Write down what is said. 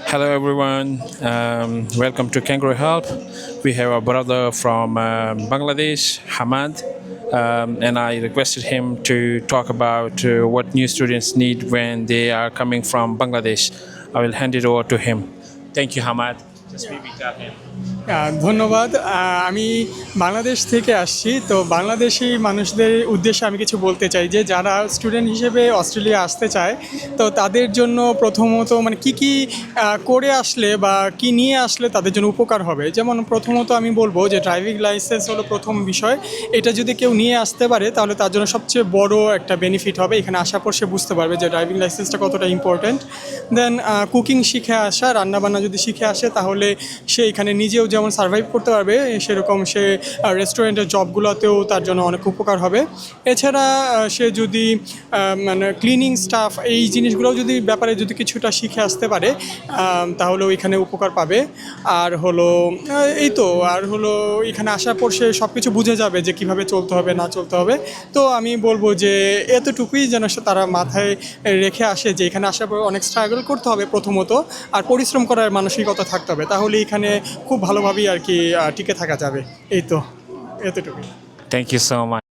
Hello everyone, um, welcome to Kangaroo Help. We have a brother from um Bangladesh, Hamad, um, and I requested him to talk about uh, what new students need when they are coming from Bangladesh. I will hand it over to him. Thank you, Hamad. আহ, ধন্যবাদ। আমি বাংলাদেশ থেকে আসছি তো বাংলাদেশি মানুষদের উদ্দেশ্যে আমি কিছু বলতে চাই যে যারা স্টুডেন্ট হিসেবে অস্ট্রেলিয়া আসতে চায় তো তাদের জন্য প্রথমত মানে কি কি করে আসলে বা কি নিয়ে আসলে তাদের জন্য উপকার হবে? যেমন প্রথমত আমি বলব যে ড্রাইভিং লাইসেন্স হলো প্রথম বিষয়। এটা যদি কেউ নিয়ে আসতে পারে তাহলে তার জন্য সবচেয়ে বড় একটা বেনিফিট হবে। এখানে আসার পর সে বুঝতে পারবে যে ড্রাইভিং লাইসেন্সটা কতটা ইম্পর্ট্যান্ট দেন কুকিং শিখে আসা রান্নাবান্না যদি শিখে আসে তাহলে সে এখানে নিজেও যেমন সার্ভাইভ করতে পারবে সেরকম সে রেস্টুরেন্টের জবগুলোতেও তার জন্য অনেক উপকার হবে। এছাড়া সে যদি মানে ক্লিনিং স্টাফ এই জিনিসগুলোও যদি ব্যাপারে যদি কিছুটা শিখে আসতে পারে আহ, তাহলে এখানে উপকার পাবে। আর হলো এই তো আর হলো এখানে আসার পর সে সব কিছু বুঝে যাবে যে কীভাবে চলতে হবে না চলতে হবে। তো আমি বলব যে এতটুকুই যেন সে তারা মাথায় রেখে আসে যে এখানে আসার পর অনেক স্ট্রাগল করতে হবে প্রথমত আর পরিশ্রম করার মানসিকতা থাকতে হবে। তাহলে এখানে খুব ভালোভাবেই আর কি টিকে থাকা যাবে এই তো, এতটুকুই থ্যাংক ইউ সো much.